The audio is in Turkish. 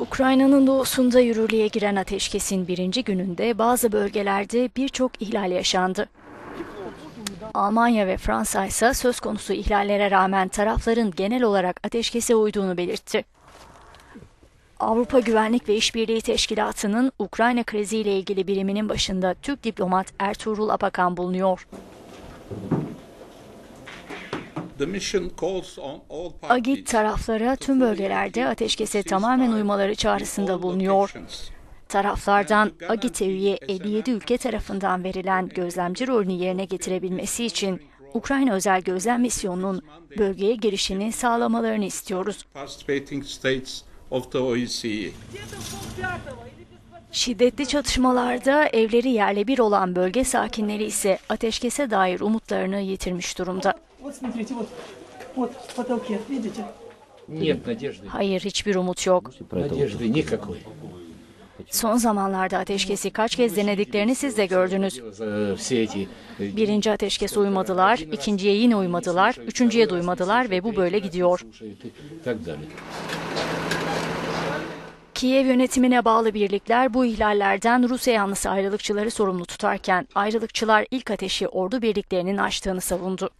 Ukrayna'nın doğusunda yürürlüğe giren ateşkesin birinci gününde bazı bölgelerde birçok ihlal yaşandı. Almanya ve Fransa ise söz konusu ihlallere rağmen tarafların genel olarak ateşkese uyduğunu belirtti. Avrupa Güvenlik ve İşbirliği Teşkilatı'nın Ukrayna kriziyle ilgili biriminin başında Türk diplomat Ertuğrul Apakan bulunuyor. Agit taraflara tüm bölgelerde ateşkese tamamen uymaları çağrısında bulunuyor. Taraflardan Agit'e üye 57 ülke tarafından verilen gözlemci rolünü yerine getirebilmesi için Ukrayna özel gözlem misyonunun bölgeye girişini sağlamalarını istiyoruz. Şiddetli çatışmalarda evleri yerle bir olan bölge sakinleri ise ateşkese dair umutlarını yitirmiş durumda. Hayır hiçbir umut yok. Son zamanlarda ateşkesi kaç kez denediklerini siz de gördünüz. Birinci ateşkese uymadılar, ikinciye yine uymadılar, üçüncüye duymadılar ve bu böyle gidiyor. Kiev yönetimine bağlı birlikler bu ihlallerden Rusya yanlısı ayrılıkçıları sorumlu tutarken ayrılıkçılar ilk ateşi ordu birliklerinin açtığını savundu.